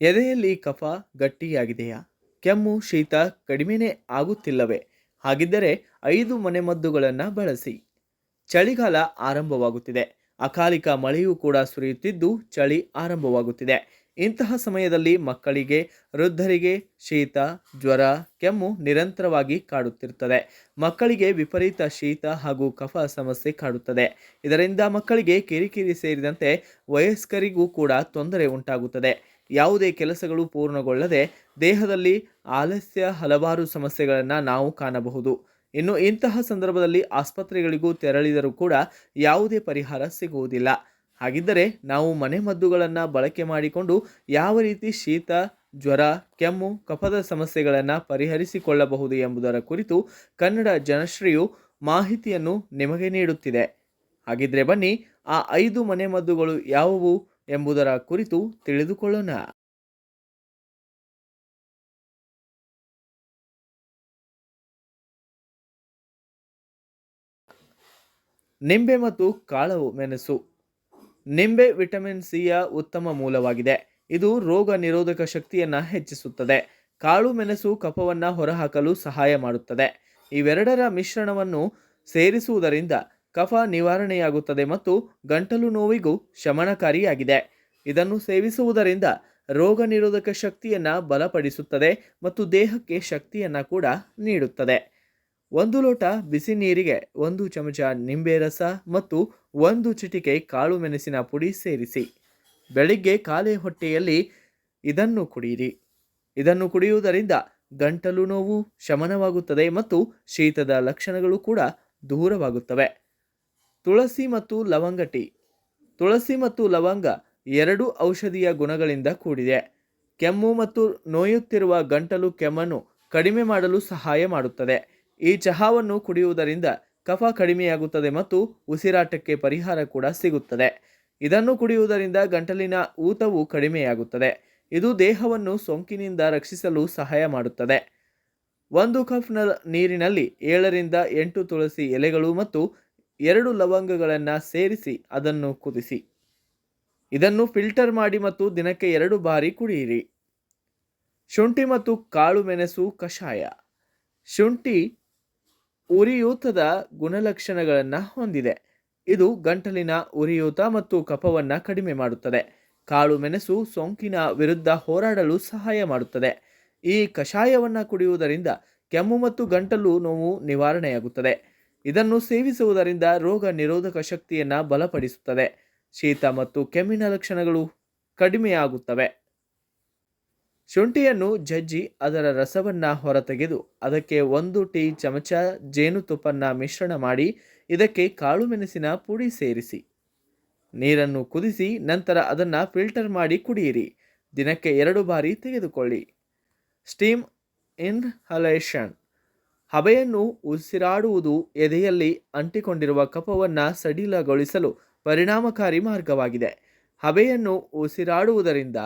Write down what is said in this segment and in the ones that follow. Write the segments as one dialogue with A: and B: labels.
A: ಎದೆಯಲ್ಲಿ ಕಫ ಗಟ್ಟಿಯಾಗಿದೆಯಾ? ಕೆಮ್ಮು, ಶೀತ ಕಡಿಮೆನೇ ಆಗುತ್ತಿಲ್ಲವೇ? ಹಾಗಿದ್ದರೆ ಐದು ಮನೆಮದ್ದುಗಳನ್ನು ಬಳಸಿ. ಚಳಿಗಾಲ ಆರಂಭವಾಗುತ್ತಿದೆ. ಅಕಾಲಿಕ ಮಳೆಯೂ ಕೂಡ ಸುರಿಯುತ್ತಿದ್ದು ಚಳಿ ಆರಂಭವಾಗುತ್ತಿದೆ. ಇಂತಹ ಸಮಯದಲ್ಲಿ ಮಕ್ಕಳಿಗೆ, ವೃದ್ಧರಿಗೆ ಶೀತ, ಜ್ವರ, ಕೆಮ್ಮು ನಿರಂತರವಾಗಿ ಕಾಡುತ್ತಿರುತ್ತದೆ. ಮಕ್ಕಳಿಗೆ ವಿಪರೀತ ಶೀತ ಹಾಗೂ ಕಫ ಸಮಸ್ಯೆ ಕಾಡುತ್ತದೆ. ಇದರಿಂದ ಮಕ್ಕಳಿಗೆ ಕಿರಿಕಿರಿ ಸೇರಿದಂತೆ ವಯಸ್ಕರಿಗೂ ಕೂಡ ತೊಂದರೆ ಉಂಟಾಗುತ್ತದೆ. ಯಾವುದೇ ಕೆಲಸಗಳು ಪೂರ್ಣಗೊಳ್ಳದೆ ದೇಹದಲ್ಲಿ ಆಲಸ್ಯ ಹಲವಾರು ಸಮಸ್ಯೆಗಳನ್ನು ನಾವು ಕಾಣಬಹುದು. ಇನ್ನು ಇಂತಹ ಸಂದರ್ಭದಲ್ಲಿ ಆಸ್ಪತ್ರೆಗಳಿಗೂ ತೆರಳಿದರೂ ಕೂಡ ಯಾವುದೇ ಪರಿಹಾರ ಸಿಗುವುದಿಲ್ಲ. ಹಾಗಿದ್ದರೆ ನಾವು ಮನೆಮದ್ದುಗಳನ್ನು ಬಳಕೆ ಮಾಡಿಕೊಂಡು ಯಾವ ರೀತಿ ಶೀತ, ಜ್ವರ, ಕೆಮ್ಮು, ಕಫದ ಸಮಸ್ಯೆಗಳನ್ನು ಪರಿಹರಿಸಿಕೊಳ್ಳಬಹುದು ಎಂಬುದರ ಕುರಿತು ಕನ್ನಡ ಜನಶ್ರೀಯು ಮಾಹಿತಿಯನ್ನು ನಿಮಗೆ ನೀಡುತ್ತಿದೆ. ಹಾಗಿದ್ರೆ ಬನ್ನಿ, ಆ ಐದು ಮನೆಮದ್ದುಗಳು ಯಾವುವು ಎಂಬುದರ ಕುರಿತು ತಿಳಿದುಕೊಳ್ಳೋಣ. ನಿಂಬೆ ಮತ್ತು ಕಾಳವು ಮೆಣಸು. ನಿಂಬೆ ವಿಟಮಿನ್ ಸಿಯ ಉತ್ತಮ ಮೂಲವಾಗಿದೆ. ಇದು ರೋಗ ನಿರೋಧಕ ಶಕ್ತಿಯನ್ನು ಹೆಚ್ಚಿಸುತ್ತದೆ. ಕಾಳು ಮೆಣಸು ಕಫವನ್ನು ಹೊರಹಾಕಲು ಸಹಾಯ ಮಾಡುತ್ತದೆ. ಇವೆರಡರ ಮಿಶ್ರಣವನ್ನು ಸೇರಿಸುವುದರಿಂದ ಕಫ ನಿವಾರಣೆಯಾಗುತ್ತದೆ ಮತ್ತು ಗಂಟಲು ನೋವಿಗೂ ಶಮನಕಾರಿಯಾಗಿದೆ. ಇದನ್ನು ಸೇವಿಸುವುದರಿಂದ ರೋಗ ನಿರೋಧಕ ಶಕ್ತಿಯನ್ನು ಬಲಪಡಿಸುತ್ತದೆ ಮತ್ತು ದೇಹಕ್ಕೆ ಶಕ್ತಿಯನ್ನು ಕೂಡ ನೀಡುತ್ತದೆ. ಒಂದು ಲೋಟ ಬಿಸಿ ನೀರಿಗೆ, ಒಂದು ಚಮಚ ನಿಂಬೆ ರಸ ಮತ್ತು ಒಂದು ಚಿಟಿಕೆ ಕಾಳು ಮೆಣಸಿನ ಪುಡಿ ಸೇರಿಸಿ. ಬೆಳಿಗ್ಗೆ ಖಾಲಿ ಹೊಟ್ಟೆಯಲ್ಲಿ ಇದನ್ನು ಕುಡಿಯಿರಿ ಇದನ್ನು ಕುಡಿಯುವುದರಿಂದ ಗಂಟಲು ನೋವು ಶಮನವಾಗುತ್ತದೆ ಮತ್ತು ಶೀತದ ಲಕ್ಷಣಗಳು ಕೂಡ ದೂರವಾಗುತ್ತವೆ. ತುಳಸಿ ಮತ್ತು ಲವಂಗ ಟೀ. ತುಳಸಿ ಮತ್ತು ಲವಂಗ ಎರಡು ಔಷಧೀಯ ಗುಣಗಳಿಂದ ಕೂಡಿದೆ. ಕೆಮ್ಮು ಮತ್ತು ನೋಯುತ್ತಿರುವ ಗಂಟಲು ಕೆಮ್ಮನ್ನು ಕಡಿಮೆ ಮಾಡಲು ಸಹಾಯ ಮಾಡುತ್ತದೆ. ಈ ಚಹಾವನ್ನು ಕುಡಿಯುವುದರಿಂದ ಕಫ ಕಡಿಮೆಯಾಗುತ್ತದೆ ಮತ್ತು ಉಸಿರಾಟಕ್ಕೆ ಪರಿಹಾರ ಕೂಡ ಸಿಗುತ್ತದೆ. ಇದನ್ನು ಕುಡಿಯುವುದರಿಂದ ಗಂಟಲಿನ ಊತವು ಕಡಿಮೆಯಾಗುತ್ತದೆ. ಇದು ದೇಹವನ್ನು ಸೋಂಕಿನಿಂದ ರಕ್ಷಿಸಲು ಸಹಾಯ ಮಾಡುತ್ತದೆ. ಒಂದು ಕಫ್ನ ನೀರಿನಲ್ಲಿ ಏಳರಿಂದ ಎಂಟು ತುಳಸಿ ಎಲೆಗಳು ಮತ್ತು ಎರಡು ಲವಂಗಗಳನ್ನು ಸೇರಿಸಿ ಅದನ್ನು ಕುದಿಸಿ. ಇದನ್ನು ಫಿಲ್ಟರ್ ಮಾಡಿ ಮತ್ತು ದಿನಕ್ಕೆ ಎರಡು ಬಾರಿ ಕುಡಿಯಿರಿ. ಶುಂಠಿ ಮತ್ತು ಕಾಳು ಮೆಣಸು ಕಷಾಯ. ಶುಂಠಿ ಉರಿಯೂತದ ಗುಣಲಕ್ಷಣಗಳನ್ನು ಹೊಂದಿದೆ. ಇದು ಗಂಟಲಿನ ಉರಿಯೂತ ಮತ್ತು ಕಫವನ್ನು ಕಡಿಮೆ ಮಾಡುತ್ತದೆ. ಕಾಳು ಮೆಣಸು ಸೋಂಕಿನ ವಿರುದ್ಧ ಹೋರಾಡಲು ಸಹಾಯ ಮಾಡುತ್ತದೆ. ಈ ಕಷಾಯವನ್ನು ಕುಡಿಯುವುದರಿಂದ ಕೆಮ್ಮು ಮತ್ತು ಗಂಟಲು ನೋವು ನಿವಾರಣೆಯಾಗುತ್ತದೆ. ಇದನ್ನು ಸೇವಿಸುವುದರಿಂದ ರೋಗ ನಿರೋಧಕ ಶಕ್ತಿಯನ್ನು ಬಲಪಡಿಸುತ್ತದೆ. ಶೀತ ಮತ್ತು ಕೆಮ್ಮಿನ ಲಕ್ಷಣಗಳು ಕಡಿಮೆಯಾಗುತ್ತವೆ. ಶುಂಠಿಯನ್ನು ಜಜ್ಜಿ ಅದರ ರಸವನ್ನು ಹೊರತೆಗೆದು ಅದಕ್ಕೆ ಒಂದು ಟೀ ಚಮಚ ಜೇನುತುಪ್ಪನ್ನ ಮಿಶ್ರಣ ಮಾಡಿ ಇದಕ್ಕೆ ಕಾಳು ಮೆಣಸಿನ ಪುಡಿ ಸೇರಿಸಿ. ನೀರನ್ನು ಕುದಿಸಿ ನಂತರ ಅದನ್ನು ಫಿಲ್ಟರ್ ಮಾಡಿ ಕುಡಿಯಿರಿ. ದಿನಕ್ಕೆ ಎರಡು ಬಾರಿ ತೆಗೆದುಕೊಳ್ಳಿ. Steam inhalation. ಹಬೆಯನ್ನು ಉಸಿರಾಡುವುದು ಎದೆಯಲ್ಲಿ ಅಂಟಿಕೊಂಡಿರುವ ಕಫವನ್ನು ಸಡಿಲಗೊಳಿಸಲು ಪರಿಣಾಮಕಾರಿ ಮಾರ್ಗವಾಗಿದೆ. ಹಬೆಯನ್ನು ಉಸಿರಾಡುವುದರಿಂದ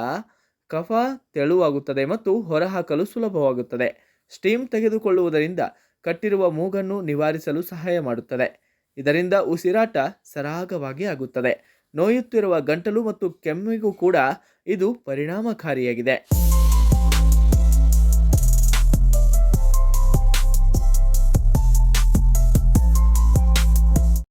A: ಕಫ ತೆಳುವಾಗುತ್ತದೆ ಮತ್ತು ಹೊರಹಾಕಲು ಸುಲಭವಾಗುತ್ತದೆ. ಸ್ಟೀಮ್ ತೆಗೆದುಕೊಳ್ಳುವುದರಿಂದ ಕಟ್ಟಿರುವ ಮೂಗನ್ನು ನಿವಾರಿಸಲು ಸಹಾಯ ಮಾಡುತ್ತದೆ. ಇದರಿಂದ ಉಸಿರಾಟ ಸರಾಗವಾಗಿ ಆಗುತ್ತದೆ. ನೋಯುತ್ತಿರುವ ಗಂಟಲು ಮತ್ತು ಕೆಮ್ಮಿಗೂ ಕೂಡ ಇದು ಪರಿಣಾಮಕಾರಿಯಾಗಿದೆ.